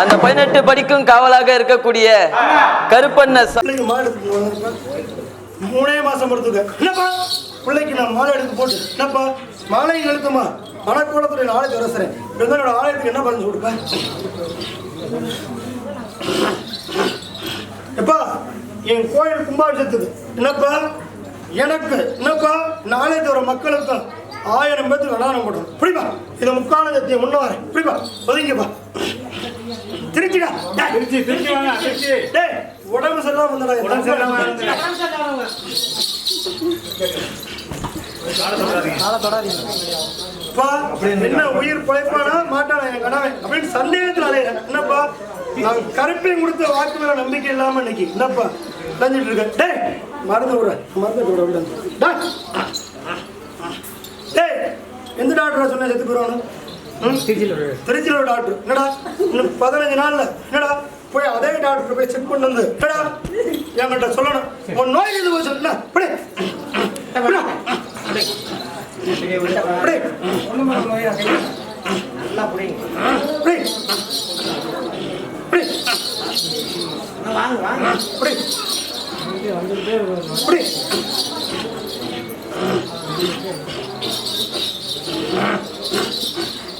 அந்த பதினெட்டு படிக்கும் காவலாக இருக்கக்கூடிய கருப்பண்ண மூணே மாசம் எடுத்துக்க என்னப்பா? பிள்ளைக்கு நான் மாலை எடுத்து போட்டு என்னப்பா? மாலை எழுத்துமா மனக்கோலத்துடைய நாளைக்கு வரசுறேன் என்னோட ஆலயத்துக்கு என்ன பண்ணி கொடுப்பேன் எப்பா என் கோயில் கும்பாபிஷத்துக்கு என்னப்பா? எனக்கு என்னப்பா? நாளைக்கு வர மக்களுக்கும் ஆயிரம் பேத்துக்கு அனாரம் போடும் புரியுமா இதை முக்காலத்தை முன்ன வரேன். புரியுமா ஒதுங்கப்பா. திருச்சிடா. திருச்சி திருச்சி வாங்க திருச்சி. டேய். உடம்பு சரியில்லாம வந்தடா. உடம்பு சரியில்லாம அப்பா, என்ன உயிர் பிழைப்பானா? மாட்டானா என் கணவன்? அப்படின்னு சந்தேகத்தில் அலையிறேன் என்னப்பா? நான் கருப்பையும் கொடுத்த வாக்கு மேல நம்பிக்கை இல்லாம இன்னைக்கு. என்னப்பா? தஞ்சிட்டு இருக்கேன் டேய் மருந்து விட மருந்து விட விட டேய். டேய் எந்த டாக்டரா சொன்ன செத்து போயிடுவானு திருச்சியில் ஒரு டாக்டர் என்னடா? இன்னும் பதினஞ்சு நாள்ல. என்னடா? போய் அதே டாக்டர் போய் செக் பண்ணி வந்து. என்னடா? என்கிட்ட சொல்லணும். உன் நோய் எது போய் சொல்லுண்ணா இப்படி. இப்படி. இப்படி. இப்படி. இப்படி. இப்படி.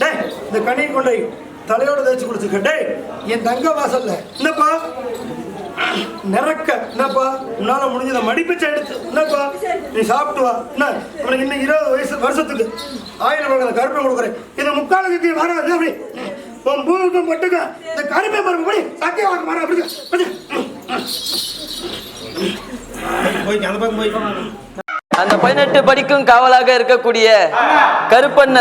டேய் இந்த கனி கொண்டை தலையோட தேய்ச்சி குடிச்சுக்க டேய் என் தங்க வாசல்ல. என்னப்பா? நிறக்க. என்னப்பா? உன்னால முடிஞ்சத மடிப்பிச்சை எடுத்து. என்னப்பா? நீ சாப்பிட்டு வா. என்ன? உனக்கு இன்னும் இருபது வயசு வருஷத்துக்கு ஆயிரம் ரூபாய் கருப்பை கொடுக்குறேன். இந்த முக்காலத்துக்கு வராது அப்படி. உன் பூவுக்கும் மட்டுங்க இந்த கருப்பை மரம் படி சத்தியம் வாங்க மரம் அப்படி. அப்படி. அந்த பதினெட்டு படிக்கும் காவலாக இருக்கக்கூடிய கருப்பண்ண